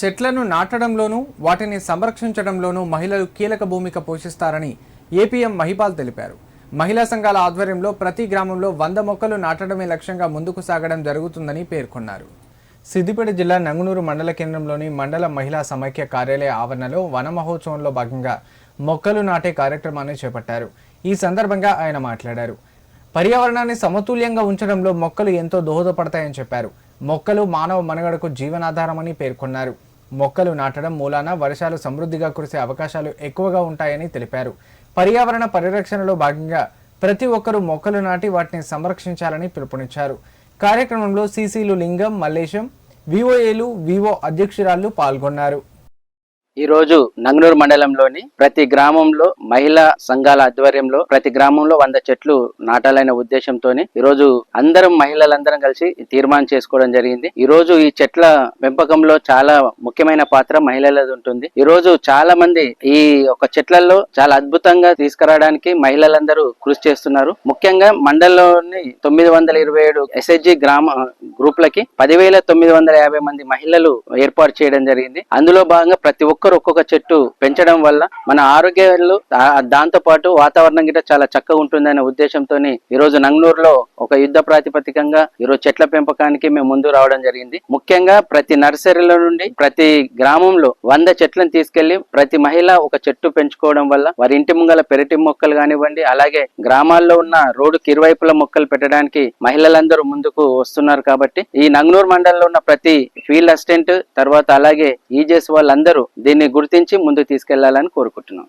చెట్లను నాటడంలోనూ వాటిని సంరక్షించడంలోనూ మహిళలు కీలక భూమిక పోషిస్తారని ఏపీఎం మహిపాల్ తెలిపారు. మహిళా సంఘాల ఆధ్వర్యంలో ప్రతి గ్రామంలో వంద మొక్కలు నాటడమే లక్ష్యంగా ముందుకు సాగడం జరుగుతుందని పేర్కొన్నారు. సిద్దిపేట జిల్లా నంగునూరు మండల కేంద్రంలోని మండల మహిళా సమైక్య కార్యాలయ ఆవరణలో వన మహోత్సవంలో భాగంగా మొక్కలు నాటే కార్యక్రమాన్ని చేపట్టారు. ఈ సందర్భంగా ఆయన మాట్లాడారు. పర్యావరణాన్ని సమతుల్యంగా ఉంచడంలో మొక్కలు ఎంతో దోహదపడతాయని చెప్పారు. మొక్కలు మానవ మనుగడకు జీవనాధారమని పేర్కొన్నారు. మొక్కలు నాటడం మూలాన వర్షాలు సమృద్ధిగా కురిసే అవకాశాలు ఎక్కువగా ఉంటాయని తెలిపారు. పర్యావరణ పరిరక్షణలో భాగంగా ప్రతి ఒక్కరూ మొక్కలు నాటి వాటిని సంరక్షించాలని పిలుపునిచ్చారు. కార్యక్రమంలో సీసీలు లింగం మల్లేశం వివోఏలు వివో అధ్యక్షురాలు పాల్గొన్నారు. ఈ రోజు నంగనూరు మండలంలోని ప్రతి గ్రామంలో మహిళా సంఘాల ఆధ్వర్యంలో ప్రతి గ్రామంలో వంద చెట్లు నాటాలనే ఉద్దేశంతో ఈ రోజు అందరం మహిళలందరం కలిసి తీర్మానం చేసుకోవడం జరిగింది. ఈ రోజు ఈ చెట్ల పెంపకంలో చాలా ముఖ్యమైన పాత్ర మహిళలది ఉంటుంది. ఈ రోజు చాలా మంది ఈ ఒక చెట్లలో చాలా అద్భుతంగా తీసుకురావడానికి మహిళలందరూ కృషి చేస్తున్నారు. ముఖ్యంగా మండలంలోని తొమ్మిది వందల ఇరవై ఏడు ఎస్హెచ్జి గ్రామ గ్రూప్లకి పదివేల తొమ్మిది వందల యాభై మంది మహిళలు ఏర్పాటు చేయడం జరిగింది. అందులో భాగంగా ప్రతి ఒక్కొక్కరు ఒక్కొక్క చెట్టు పెంచడం వల్ల మన ఆరోగ్యాలు దాంతో పాటు వాతావరణం గిట్ట చాలా చక్కగా ఉంటుందనే ఉద్దేశంతో ఈ రోజు నంగనూరులో ఒక యుద్ధ ప్రాతిపదికంగా ఈరోజు చెట్ల పెంపకానికి మేము ముందు రావడం జరిగింది. ముఖ్యంగా ప్రతి నర్సరీల నుండి ప్రతి గ్రామంలో వంద చెట్లను తీసుకెళ్ళి ప్రతి మహిళ ఒక చెట్టు పెంచుకోవడం వల్ల వారి ఇంటి ముంగల పెరటి మొక్కలు కానివ్వండి అలాగే గ్రామాల్లో ఉన్న రోడ్డుకి ఇరువైపుల మొక్కలు పెట్టడానికి మహిళలందరూ ముందుకు వస్తున్నారు కాబట్టి ఈ నంగనూరు మండలంలో ఉన్న ప్రతి ఫీల్డ్ అసిస్టెంట్ తర్వాత అలాగే ఈజెస్ వాళ్ళందరూ దీని దీన్ని గుర్తించి ముందుకు తీసుకెళ్ళాలని కోరుకుంటున్నాం.